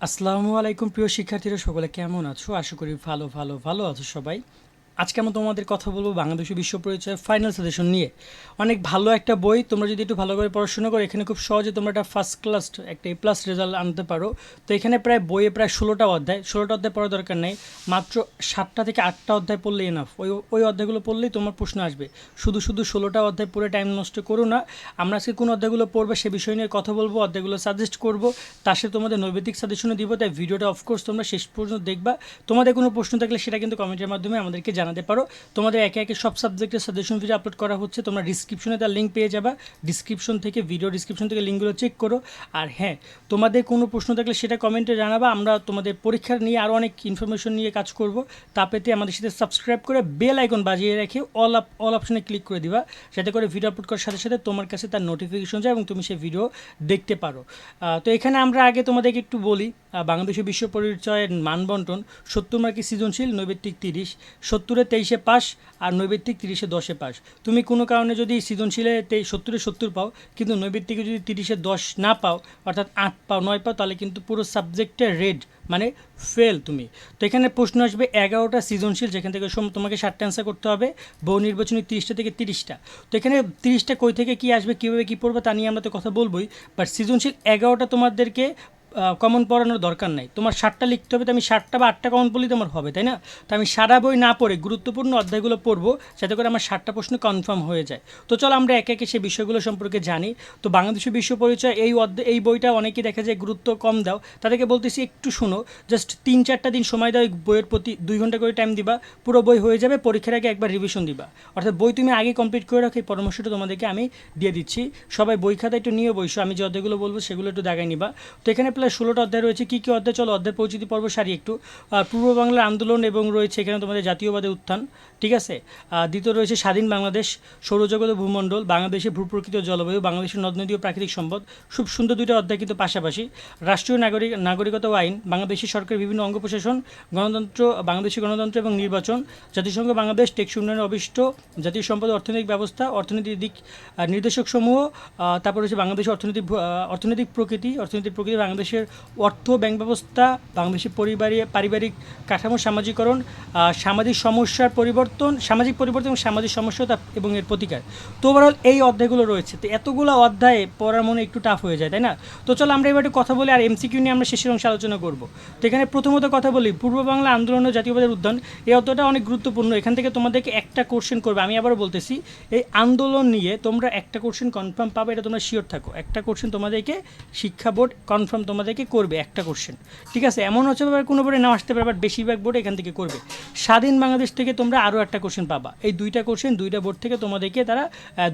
আসসালামু আলাইকুম প্রিয় শিক্ষার্থীরা সকলে কেমন আছো? আশা করি ভালো ভালো ভালো আছো সবাই। আজকে আমি তোমাদের কথা বলব বাংলাদেশ বিশ্ব পরিচয় ফাইনাল সাজেশন নিয়ে। অনেক ভালো একটা বই, তোমরা যদি একটু ভালো করে পড়াশোনা করো, এখানে খুব সহজে তোমরা একটা ফার্স্ট ক্লাস একটা এ প্লাস রেজাল্ট আনতে পারো। তো এখানে প্রায় বইয়ে প্রায় ষোলোটা অধ্যায় ষোলোটা অধ্যায় পড়ার দরকার নেই। মাত্র সাতটা থেকে আটটা অধ্যায় পড়লেই এনাফ ওই ওই অধ্যায়গুলো পড়লেই তোমার প্রশ্ন আসবে, শুধু শুধু ষোলোটা অধ্যায় পড়ে টাইম নষ্ট করো না। আমরা আজকে কোন অধ্যায়গুলো পড়বে, সে বিষয় নিয়ে কথা বলব, অধ্যায়গুলো সাজেস্ট করব। তার সাথে তোমাদের নৈবেদিক সাজেশনও দিব, তাই ভিডিওটা অফকোর্স তোমরা শেষ পর্যন্ত দেখবা। তোমাদের কোনো প্রশ্ন থাকলে সেটা কিন্তু কমেন্টের মাধ্যমে আমাদেরকে জানাতে পারো। তোমাদের একে একে সব সাবজেক্টের সাজেশন ভিডিও আপলোড করা হচ্ছে। তোমরা ডিসক্রিপশনে তার লিঙ্ক পেয়ে যাবা। ডিসক্রিপশন থেকে ভিডিও ডিসক্রিপশন থেকে লিঙ্কগুলো চেক করো। আর হ্যাঁ তোমাদের কোনো প্রশ্ন থাকলে সেটা কমেন্টে জানাবা। আমরা তোমাদের পরীক্ষার নিয়ে আরও অনেক ইনফরমেশন নিয়ে কাজ করব। তা পেতে আমাদের সাথে সাবস্ক্রাইব করে বেল আইকন বাজিয়ে রেখে অল আপ অল অপশনে ক্লিক করে দিবা। যাতে করে ভিডিও আপলোড করার সাথে সাথে তোমার কাছে তার নোটিফিকেশন যায় এবং তুমি সেই ভিডিও দেখতে পারো। তো এখানে আমরা আগে তোমাদেরকে একটু বলি বাংলাদেশের বিশ্ব পরিচয়ের মানবন্টন, সত্তর মার্কি সৃজনশীল নৈবেত্তিক তিরিশ, সত্তরে তেইশে পাস আর নৈবেত্তিক তিরিশে দশে পাস তুমি কোনো কারণে যদি সৃজনশীলে তেই সত্তরে সত্তর পাও, কিন্তু নৈবেত্তিকে যদি তিরিশে দশ না পাও, অর্থাৎ আট পাও, নয় পাও, তাহলে কিন্তু পুরো সাবজেক্টে রেড মানে ফেল তুমি। তো এখানে প্রশ্ন আসবে, এগারোটা সৃজনশীল, যেখান থেকে তোমাকে ষাটটা অ্যান্সার করতে হবে। বহু নির্বাচনী তিরিশটা থেকে তিরিশটা। তো এখানে তিরিশটা কই থেকে কি আসবে, কীভাবে কী পড়বে, তা নিয়ে আমরা তো কথা বলবোই। বাট সৃজনশীল এগারোটা তোমাদেরকে কমন পড়ানোর দরকার নাই। তোমার ষাটটা লিখতে হবে, তো আমি ষাটটা বা আটটা কমন পড়লেই তোমার হবে, তাই না? তো আমি সারা বই না পড়ে গুরুত্বপূর্ণ অধ্যায়গুলো পড়ব, যাতে করে আমার ষাটটা প্রশ্ন কনফার্ম হয়ে যায়। তো চলো আমরা একে একে সেই বিষয়গুলো সম্পর্কে জানি। তো বাংলাদেশের বিশ্ব পরিচয়, এই অধ্যায় এই বইটা অনেকেই দেখা যায় গুরুত্ব কম দাও। তাদেরকে বলতেছি, একটু শোনো জাস্ট তিন চারটা দিন সময় দাও বইয়ের প্রতি দুই ঘণ্টা করে টাইম দিবা, পুরো বই হয়ে যাবে, পরীক্ষার আগে একবার রিভিশন দিবা। অর্থাৎ বই তুমি আগে কমপ্লিট করে রাখো, এই পরামর্শটা তোমাদেরকে আমি দিয়ে দিচ্ছি। সবাই বই খাতা একটু নিয়ে বইসো, আমি যে অধ্যায়গুলো বলব, সেগুলো একটু দাগাই নিবা। তো এখানে প্রায় ষোলোটা অধ্যায় রয়েছে। কী কী অধ্যায়? চলো অধ্যায় পরিচিতি পর্ব সারি একটু। পূর্ব বাংলার আন্দোলন এবং রয়েছে এখানে তোমাদের জাতীয়বাদের উত্থান, ঠিক আছে? দ্বিতীয় রয়েছে স্বাধীন বাংলাদেশ, সৌরজগৎ ও ভূমণ্ডল বাংলাদেশের ভূপ্রকৃত জলবায়ু, বাংলাদেশের নদ নদী ও প্রাকৃতিক সম্পদ। খুব সুন্দর দুইটা অধ্যায় কিন্তু পাশাপাশি। রাষ্ট্রীয় নাগরিক, নাগরিকতা আইন, বাংলাদেশের সরকারের বিভিন্ন অঙ্গ প্রশাসন, গণতন্ত্র, বাংলাদেশের গণতন্ত্র এবং নির্বাচন, জাতিসংঘ বাংলাদেশ, টেকসই উন্নয়নের অভিষ্ট, জাতীয় সম্পদ, অর্থনৈতিক ব্যবস্থা অর্থনীতির দিক নির্দেশক সমূহ তারপর রয়েছে বাংলাদেশের অর্থনৈতিক অর্থনৈতিক প্রকৃতি অর্থনৈতিক প্রকৃতি বাংলাদেশের অর্থ ব্যাংক ব্যবস্থা বাংলাদেশের পরিবারিক পারিবারিক কাঠামো, সামাজিকরণ সামাজিক সমস্যার পরিবর্তন, সামাজিক পরিবর্তন এবং সামাজিক সমস্যা এবং এর প্রতিকার। তো ওভারঅল এই অধ্যায়গুলো রয়েছে। তো এতগুলো অধ্যায়ে পড়ার মনে একটু টাফ হয়ে যায়, তাই না? তো চলো আমরা এবার একটু কথা বলি আর এমসিকিউ নিয়ে আমরা শেষের অংশে আলোচনা করব। তো এখানে প্রথমত কথা বলি, পূর্ব বাংলা আন্দোলন ও জাতীয়বাদের উদ্যান এই অধ্যায়টা অনেক গুরুত্বপূর্ণ। এখান থেকে তোমাদেরকে একটা কোশ্চেন করবে। আমি আবারও বলতেছি, এই আন্দোলন নিয়ে তোমরা একটা কোশ্চেন কনফার্ম পাবে, এটা তোমরা শিওর থাকো। একটা কোশ্চেন তোমাদেরকে শিক্ষা বোর্ড কনফার্ম তোমাদেরকে করবে একটা কোশ্চেন ঠিক আছে? এমন হচ্ছে ব্যাপার, কোনো বোর্ডে নাও আসতে পারে বাট বেশিরভাগ বোর্ড এখান থেকে করবে। স্বাধীন বাংলাদেশ থেকে তোমরা আরও একটা কোশ্চেন পাবা। এই দুইটা কোশ্চেন দুইটা বোর্ড থেকে তোমাদেরকে তারা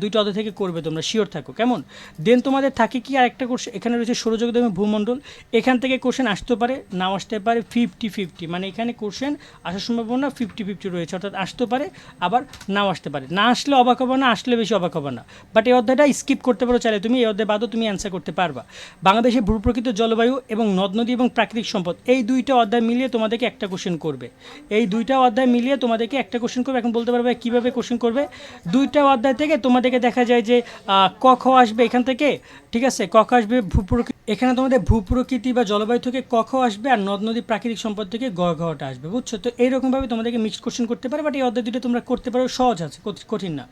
দুইটা অধ্যায় থেকে করবে তোমরা শিওর থাকো। কেমন? দেন তোমাদের থাকে কি আর একটা কোশ্চেন এখানে রয়েছে সৌরজগৎ এবং ভূমণ্ডল। এখান থেকে কোশ্চেন আসতে পারে নাও আসতে পারে ফিফটি ফিফটি মানে এখানে কোশ্চেন আসার সম্ভাবনা ফিফটি ফিফটি রয়েছে, অর্থাৎ আসতে পারে, আবার নাও আসতে পারে। না আসলে অবাক হবে না, আসলে বেশি অবাক হবে না। বাট এই অধ্যায়টা স্কিপ করতে পারো চাইলে তুমি, এই অধ্যায় বাদও তুমি অ্যান্সার করতে পারবা। বাংলাদেশের ভূপ্রকৃত জলবায়ু এবং নদ নদী এবং প্রাকৃতিক সম্পদ, এই দুইটা অধ্যায় মিলিয়ে তোমাদেরকে একটা কোশ্চেন করবে। এই দুইটা অধ্যায় মিলিয়ে তোমাদেরকে একটা কোশ্চেন করবে। এখন বলতে পারবে কীভাবে কোশ্চেন করবে? দুইটা অধ্যায় থেকে তোমাদেরকে দেখা যায় যে ক, খ আসবে এখান থেকে, ঠিক আছে? ক, খ আসবে ভূপ্রকৃতি, এখানে তোমাদের ভূপ্রকৃতি বা জলবায়ু থেকে ক, খ আসবে আর নদ নদী প্রাকৃতিক সম্পদ থেকে গ ঘটা আসবে, বুঝছ? তো এইরকমভাবে তোমাদেরকে মিক্সড কোশ্চেন করতে পারে বাট এই অধ্যায় দুটো তোমরা করতে পারো, সহজ আছে কঠিন না।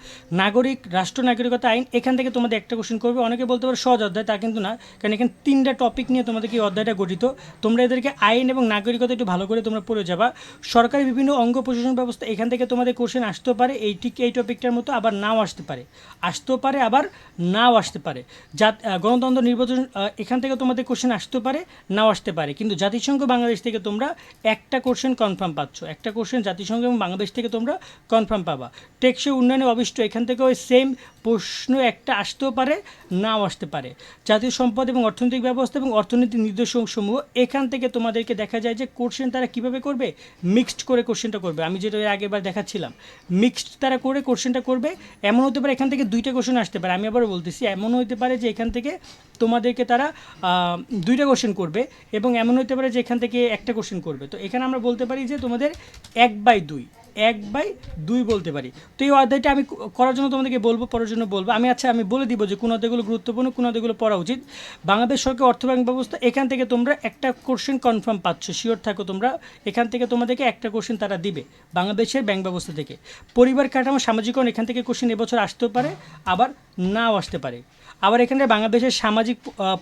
নাগরিক, রাষ্ট্র, নাগরিকতা আইন, এখান থেকে তোমাদের একটা কোশ্চেন করবে। অনেকে বলতে পারো সহজ অধ্যায়, তা কিন্তু না, কারণ এখানে তিনটা টপিক নিয়ে তোমাদেরকে এই অধ্যায়টা গঠিত? তোমরা এদেরকে আইন এবং নাগরিকতা একটু ভালো করে তোমরা পড়ে যাবা। সরকারি বিভিন্ন অঙ্গ প্রশাসন ব্যবস্থা এখান থেকে তোমাদের কোশ্চেন আসতেও পারে, এই ঠিক এই টপিকটার মতো আবার নাও আসতে পারে। আসতেও পারে, আবার নাও আসতে পারে। জাত গণতন্ত্র নির্বাচন এখান থেকে তোমাদের কোশ্চেন আসতে পারে, নাও আসতে পারে। কিন্তু জাতিসংঘ বাংলাদেশ থেকে তোমরা একটা কোশ্চেন কনফার্ম পাচ্ছ। একটা কোশ্চেন জাতিসংঘ এবং বাংলাদেশ থেকে তোমরা কনফার্ম পাবা। টেকসই উন্নয়নে অবিষ্ট, এখান থেকে ওই সেম প্রশ্ন একটা আসতেও পারে, নাও আসতে পারে। জাতীয় সম্পদ এবং অর্থনৈতিক ব্যবস্থা এবং অর্থনৈতিক নির্দেশসমূহ এখান থেকে তোমাদেরকে দেখা যায় যে কোশ্চেন তারা কীভাবে করবে? মিক্সড করে কোশ্চেনটা করবে। আমি যেটা আগেবার দেখাচ্ছিলাম। মিক্সড তারা করে কোশ্চেনটা করবে, এমন হতে পারে এখান থেকে দুইটা কোশ্চেন আসতে পারে। আমি আবার বলতেছি, এমন হতে পারে যে এখান থেকে তোমাদেরকে তারা দুইটা কোশ্চেন করবে এবং এমন হতে পারে যে এখান থেকে একটা কোশ্চেন করবে। তো এখানে আমরা বলতে পারি যে তোমাদের এক বাই দুই। এক বাই দুই বলতে পারি। তো এই অধ্যায়টা আমি করার জন্য তোমাদেরকে বলব, পড়ার জন্য বলব। আমি আচ্ছা আমি বলে দিব যে কোন অধ্যায়গুলো গুরুত্বপূর্ণ, কোন অধ্যায়গুলো পড়া উচিত। বাংলাদেশ সরকার অর্থ ব্যাংক ব্যবস্থা, এখান থেকে তোমরা একটা কোশ্চেন কনফার্ম পাচ্ছ। শিওর থাকো তোমরা। এখান থেকে তোমাদেরকে একটা কোশ্চেন তারা দিবে, বাংলাদেশের ব্যাংক ব্যবস্থা থেকে। পরিবার কাঠামো, সামাজিকরণ, এখান থেকে কোশ্চেন এবছর আসতেও পারে, আবার নাও আসতে পারে। আবার এখানে বাংলাদেশের সামাজিক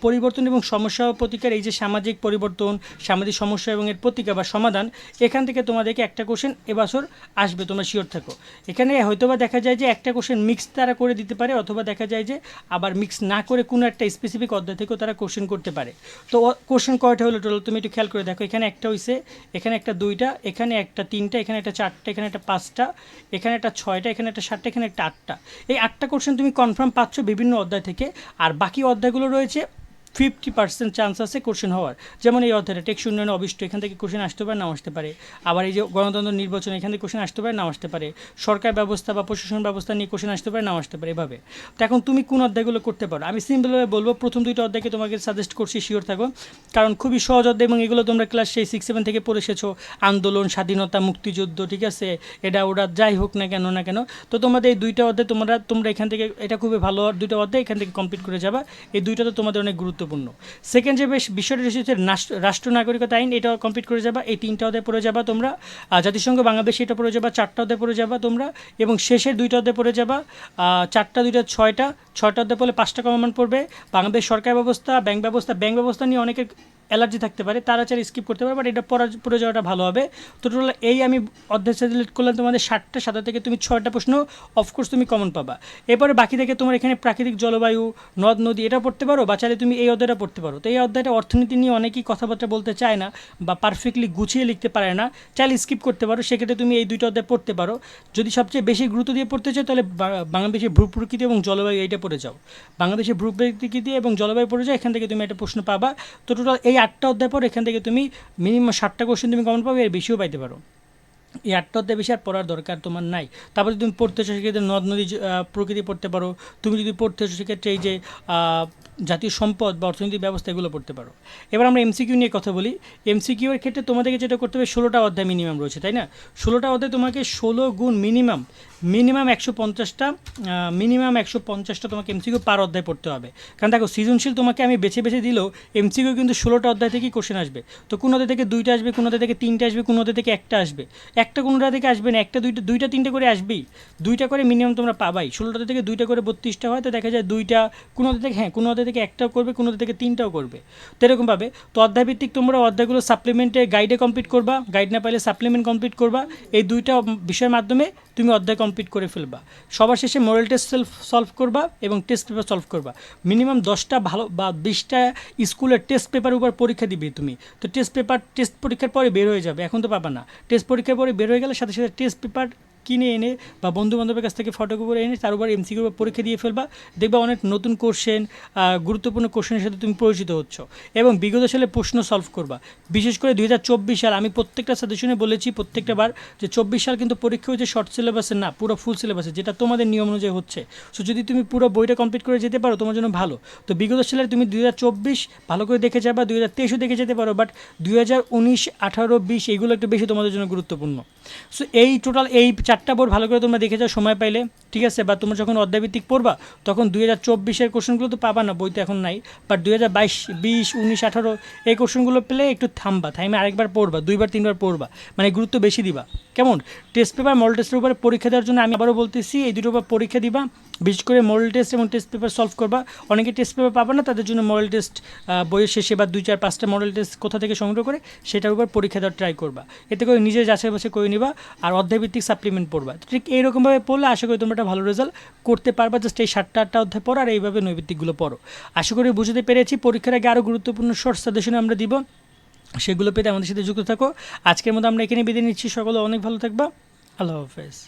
পরিবর্তন এবং সমস্যা প্রতিকার, এই যে সামাজিক পরিবর্তন, সামাজিক সমস্যা এবং এর প্রতিকার বা সমাধান, এখান থেকে তোমাদেরকে একটা কোশ্চেন এবছর আসবে, তোমরা শিওর থাকো। এখানে হয়তোবা দেখা যায় যে একটা কোশ্চেন মিক্স তারা করে দিতে পারে, অথবা দেখা যায় যে আবার মিক্স না করে কোনো একটা স্পেসিফিক অধ্যায় থেকেও তারা কোশ্চেন করতে পারে। তো কোশ্চেন কয়টা হলো টোটাল তুমি একটু খেয়াল করে দেখো, এখানে একটা হইছে, এখানে একটা দুইটা, এখানে একটা তিনটা, এখানে একটা চারটা, এখানে একটা পাঁচটা, এখানে একটা ছয়টা, এখানে একটা সাতটা, এখানে একটা আটটা। এই আটটা কোশ্চেন তুমি কনফার্ম পাচ্ছ বিভিন্ন অধ্যায় থেকে আর বাকি অধ্যায়গুলো রয়েছে ফিফটি পার্সেন্ট চান্স আছে কোশ্চেন হওয়ার। যেমন এই অধ্যায়টা টেক্স উন্নয়ন অবিষ্ট, এখান থেকে কোশ্চেন আসতে পারে, নাও আসতে পারে। আবার এই যে গণতন্ত্র নির্বাচন এখান থেকে কোশ্চেন আসতে পারে, নাও আসতে পারে। সরকার ব্যবস্থা বা প্রশাসন ব্যবস্থা নিয়ে কোশ্চেন আসতে পারে, নাও আসতে পারে এভাবে। তো এখন তুমি কোন অধ্যায়গুলো করতে পারো? আমি সিম্পলভাবে বলব, প্রথম দুইটা অধ্যায়কে তোমাকে সাজেস্ট করছি শিওর থাকো। কারণ খুবই সহজ অধ্যায় এবং এগুলো তোমরা ক্লাস সেই সিক্স সেভেন থেকে পড়ে এসেছ। আন্দোলন, স্বাধীনতা, মুক্তিযুদ্ধ, ঠিক আছে? এটা ওরা যাই হোক না কেন না কেন। তো তোমাদের এই দুইটা অধ্যায় তোমরা তোমরা এখান থেকে, এটা খুবই ভালো দুইটা অধ্যায় এখান থেকে কমপ্লিট করে যাবা। এই দুইটা তো তোমাদের অনেক গুরুত্বপূর্ণ। সেকেন্ড যে বেশ বিষয়টা এসেছে রাষ্ট্র রাষ্ট্র নাগরিকতা আইন এটা কমপ্লিট করে যাবা, এই তিনটা অধ্যায় পড়ে যাবা তোমরা। জাতিসংঘ বাংলাদেশ এটা পড়ে যাবা, চারটা অধ্যায় পড়ে যাবা তোমরা। এবং শেষের দুইটা অধ্যায় পড়ে যাবা চারটা, দুইটা, ছয়টা ছয়টা অধ্যায় পড়লে পাঁচটা কমন পড়বে। বাংলাদেশ সরকার ব্যবস্থা, ব্যাংক ব্যবস্থা ব্যাংক ব্যবস্থা নিয়ে অনেকের অ্যালার্জি থাকতে পারে, তারা চাইলে স্কিপ করতে পারে বাট এটা পড়া, পড়ে যাওয়াটা ভালো হবে। তো টোটাল এই আমি অধ্যায় সিলেক্ট করলাম, তোমাদের ষাটটা সাদা থেকে তুমি ছয়টা প্রশ্ন অফকোর্স তুমি কমন পাবা। এরপরে বাকি থেকে তোমার এখানে প্রাকৃতিক জলবায়ু, নদ, নদী, এটা পড়তে পারো, বা চাইলে তুমি এই অধ্যায়টা পড়তে পারো। তো এই অধ্যায়টা অর্থনীতি নিয়ে অনেকেই কথাবার্তা বলতে চায় না বা পারফেক্টলি গুছিয়ে লিখতে পারে না। চাইলে স্কিপ করতে পারো। সেক্ষেত্রে তুমি এই দুইটা অধ্যায় পড়তে পারো। যদি সবচেয়ে বেশি গুরুত্ব দিয়ে পড়তে চাও, তাহলে বাংলাদেশের ভূ প্রকৃতি এবং জলবায়ু এইটা পড়ে যাও। বাংলাদেশের ভূ প্রকৃতি এবং জলবায়ু পড়ে যাও, এখান থেকে তুমি একটা প্রশ্ন পাবা। তো টোটাল এই আটটা অধ্যায় পর এখান থেকে তুমি মিনিমাম ষাটটা কোশ্চেন তুমি কমন পাবে, এর বেশিও পাইতে পারো। এই আটটা অধ্যায় বেশি আর পড়ার দরকার তোমার নাই। তারপরে তুমি পড়তে চাও, সেক্ষেত্রে নদ, নদী প্রকৃতি পড়তে পারো। তুমি যদি পড়তে চাও, সেক্ষেত্রে এই যে জাতীয় সম্পদ বা অর্থনৈতিক ব্যবস্থা, এগুলো পড়তে পারো। এবার আমরা এমসিকিউ নিয়ে কথা বলি। এমসিকিউ এর ক্ষেত্রে তোমাদেরকে যেটা করতে হবে, ষোলোটা অধ্যায় মিনিমাম রয়েছে, তাই না? ষোলোটা অধ্যায় তোমাকে ষোলো গুণ মিনিমাম মিনিমাম একশো পঞ্চাশটা মিনিমাম একশো পঞ্চাশটা তোমাকে এমসিকিউ পার অধ্যায় পড়তে হবে। কারণ দেখো, সৃজনশীল তোমাকে আমি বেছে বেছে দিলেও এমসিকিউ কিন্তু ষোলোটা অধ্যায় থেকেই কোশ্চেন আসবে। তো কোন অধ্যায় থেকে দুইটা আসবে, কোন অধ্যায় থেকে তিনটা আসবে, কোন অধ্যায় থেকে একটা আসবে। একটা কোনোটা থেকে আসবে না, একটা দুইটা দুইটা, তিনটা করে আসবেই। দুইটা করে মিনিমাম তোমরা পাবাই। ষোলোটা থেকে দুইটা করে বত্রিশটা হয়, তো দেখা যায় দুইটা কোনো অধ্যায় থেকে হ্যাঁ কোনো অধ্যায় থেকে একটাও করবে কোনো অধ্যায় থেকে তিনটাও করবে। তো এরকমভাবে তো অধ্যায়ভিত্তিক তোমরা অধ্যায়গুলো সাপ্লিমেন্টে গাইডে কমপ্লিট করবা। গাইড না পাইলে সাপ্লিমেন্ট কমপ্লিট করবা। এই দুইটা বিষয়ের মাধ্যমে তুমি অধ্যায় কমপ্লিট করে ফেলবা। সবার শেষে মোরাল টেস্ট সেলফ সলভ করবা এবং টেস্ট পেপার সলভ করবা। মিনিমাম দশটা ভালো বা বিশটা স্কুলের টেস্ট পেপার উপর পরীক্ষা দিবে তুমি। তো টেস্ট পেপার টেস্ট পরীক্ষার পরে বের হয়ে যাবে। এখন তো পাবা না। টেস্ট পরীক্ষার পরে বের হয়ে গেলে সাথে সাথে টেস্ট পেপার কিনে এনে বা বন্ধু বান্ধবের কাছ থেকে ফটো করে এনে তার উপর এমসিকিউ বা পরীক্ষা দিয়ে ফেলবা। দেখবা অনেক নতুন কোশ্চেন গুরুত্বপূর্ণ কোশ্চেনের সাথে তুমি পরিচিত হচ্ছ এবং বিগত সালে প্রশ্ন সলভ করবা। বিশেষ করে দুই হাজার চব্বিশ সাল, আমি প্রত্যেকটা সাজেশনে বলেছি প্রত্যেকটা বার যে চব্বিশ সাল কিন্তু পরীক্ষা হচ্ছে শর্ট সিলেবাসের না, পুরো ফুল সিলেবাসে যেটা তোমাদের নিয়ম অনুযায়ী হচ্ছে। সো যদি তুমি পুরো বইটা কমপ্লিট করে যেতে পারো, তোমার জন্য ভালো। তো বিগত সালে তুমি দুই হাজার চব্বিশ ভালো করে দেখে যাবা, দুই হাজার দেখে যেতে পারো বাট দুই হাজার উনিশ, আঠারো, বিশ এইগুলো একটু বেশি তোমাদের জন্য গুরুত্বপূর্ণ। সো এই টোটাল এই চারটা বোর্ড ভালো করে তোমরা দেখে যাও, সময় পাইলে, ঠিক আছে? বা তোমরা যখন অধ্যায়ভিত্তিক পড়বা, তখন দুই হাজার চব্বিশের কোশ্চেনগুলো তো পাবা না, বইতে এখন নাই। বাট দুই হাজার বাইশ, বিশ, উনিশ, আঠারো, এই কোশ্চেনগুলো পেলে একটু থামবা থাইমে আরেকবার পড়বা, দুইবার, তিনবার পড়বা মানে গুরুত্ব বেশি দিবা। কেমন? টেস্ট পেপার মল টেস্টের উপরে পরীক্ষা দেওয়ার জন্য আমি আবারও বলতেছি, এই দুটো পরীক্ষা দিবা। বিশেষ করে মডেল টেস্ট এবং টেস্ট পেপার সলভ করবা। অনেকে টেস্ট পেপার পাবে না, তাদের জন্য মডেল টেস্ট বইয়ের শেষে বা দুই, চার, পাঁচটা মডেল টেস্ট কোথা থেকে সংগ্রহ করে, সেটার উপর পরীক্ষা দেওয়ার ট্রাই করবা। এতে করে নিজের যাচাই বাছাই করে নিবা আর অধ্যায়ভিত্তিক সাপ্লিমেন্ট পড়বা। ঠিক এইরকমভাবে পড়লে আশা করি তোমরা একটা ভালো রেজাল্ট করতে পারবা। জাস্ট এই সাতটা, আটটা অধ্যায় পড়ো আর এইভাবে নৈবিত্তিকগুলো পড়ো। আশা করি বুঝতে পেরেছি। পরীক্ষার আগে আরও গুরুত্বপূর্ণ শর্ট সাজেশন আমরা দিব। সেগুলো পেতে আমাদের সাথে যুক্ত থাকো। আজকের মতো আমরা এখানে বিদায় নিচ্ছি। সকলে অনেক ভালো থাকবা। আল্লাহ হাফেজ।